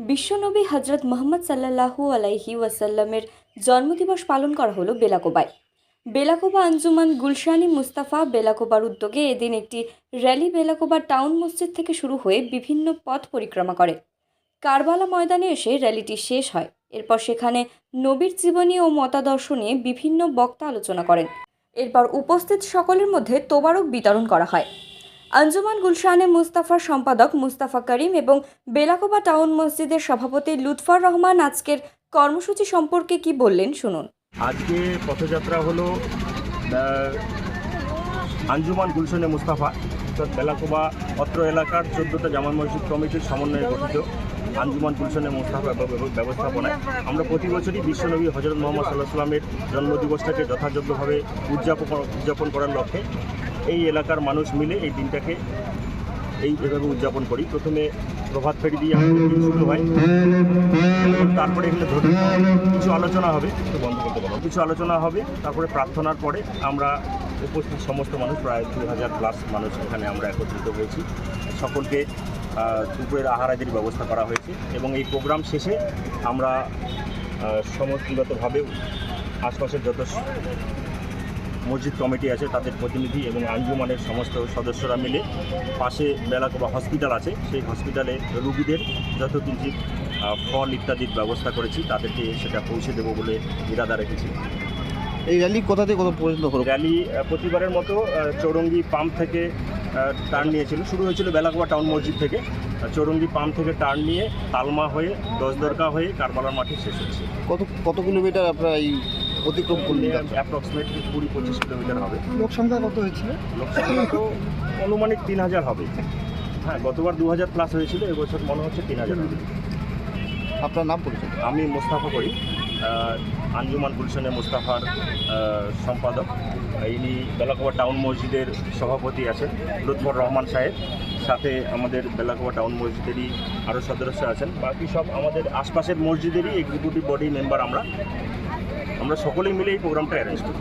বিশ্বনবী হজরত মোহাম্মদ সাল্লাল্লাহু আলাইহি ওয়াসাল্লামের জন্মদিবস পালন করা হলো বেলাকোবায়। বেলাকোবা আঞ্জুমান গুলশানি মুস্তাফা বেলাকোবার উদ্যোগে এদিন একটি র্যালি বেলাকোবা টাউন মসজিদ থেকে শুরু হয়ে বিভিন্ন পথ পরিক্রমা করে। কারবালা ময়দানে এসে র্যালিটি শেষ হয়। এরপর সেখানে নবীর জীবনী ও মতাদর্শ নিয়ে বিভিন্ন বক্তা আলোচনা করেন। এরপর উপস্থিত সকলের মধ্যে তোবারক বিতরণ করা হয়। আঞ্জুমান গুলশানে মুস্তাফার সম্পাদক মুস্তাফা করিম এবং বেলাকোবা টাউন মসজিদের সভাপতি লুৎফর রহমান আজকের কর্মসূচি সম্পর্কে কি বললেন শুনুন। আজকে পথযাত্রা হলো আঞ্জুমান গুলশানে মুস্তাফা, অর্থাৎ বেলাকোবা অত্র এলাকার চোদ্দোটা জামা মসজিদ কমিটির সমন্বয়ে গঠিত আঞ্জুমান গুলশনে মুস্তাফা ব্যব- ব্যবস্থাপনায়। আমরা প্রতি বছরই বিশ্বনবী হজরত মোহাম্মদ সাল্লাহ সাল্লামের জন্মদিবসটাকে যথাযোগ্যভাবে উদযাপন উদযাপন করার লক্ষ্যে এই এলাকার মানুষ মিলে এই দিনটাকে এইভাবে উদযাপন করি। প্রথমে প্রভাত ফেরি দিয়ে আমাদের দিন শুরু হয়। তারপরে এখানে ধরি কিছু আলোচনা হবে, একটু বন্ধ করতে পারব কিছু আলোচনা হবে, তারপরে প্রার্থনার পরে আমরা উপস্থিত সমস্ত মানুষ, প্রায় দু হাজার প্লাস মানুষ এখানে আমরা একত্রিত হয়েছি। সকলকে দুপুরের আহারাদির ব্যবস্থা করা হয়েছে এবং এই প্রোগ্রাম শেষে আমরা সমষ্টিগতভাবে আশপাশের যত মসজিদ কমিটি আছে তাদের প্রতিনিধি এবং আঞ্জুমানের সমস্ত সদস্যরা মিলে পাশে বেলাকোবা হসপিটাল আছে। সেই হসপিটালে রুগীদের যত কিঞ্চিত আহ, ফল ইত্যাদির ব্যবস্থা করেছি তাদেরকে সেটা পৌঁছে দেবো বলে ইরাদা রেখেছি। এই র্যালি কোথা থেকে কত পর্যন্ত হলো? র্যালি প্রতিবারের মতো চৌরঙ্গি পাম্প থেকে টার্ন নিয়েছিল। শুরু হয়েছিল বেলাকোবা টাউন মসজিদ থেকে। চৌরঙ্গি পাম্প থেকে টার্ন নিয়ে তালমা হয়ে দশদরকা হয়ে কারবালার মাঠে শেষ হচ্ছে। কত কত কিলোমিটার আপনারা এই অতিক্রম করলেন অ্যাপ্রক্সিমেটলি কুড়ি পঁচিশ কিলোমিটার হবে। লোক সংখ্যা কত হয়েছিল? লোকসংখ্যা তো অনুমানিক তিন হাজার হবে। হ্যাঁ গতবার দু হাজার প্লাস হয়েছিল এবছর মনে হচ্ছে তিন হাজার হবে। আপনার নাম পরিচয়? আমি মুস্তাফা করি আঞ্জুমান গুলশানে মুস্তাফার সম্পাদক। ইনি বেলাকোবা টাউন মসজিদের সভাপতি আছেন লুৎফর রহমান সাহেব। সাথে আমাদের বেলাকোবা টাউন মসজিদেরই আরও সদস্য আছেন। বাকি সব আমাদের আশপাশের মসজিদেরই এক্সিকিউটিভ বডি মেম্বার আমরা। আমরা সকলে মিলে এই প্রোগ্রামটা অ্যারেঞ্জ করি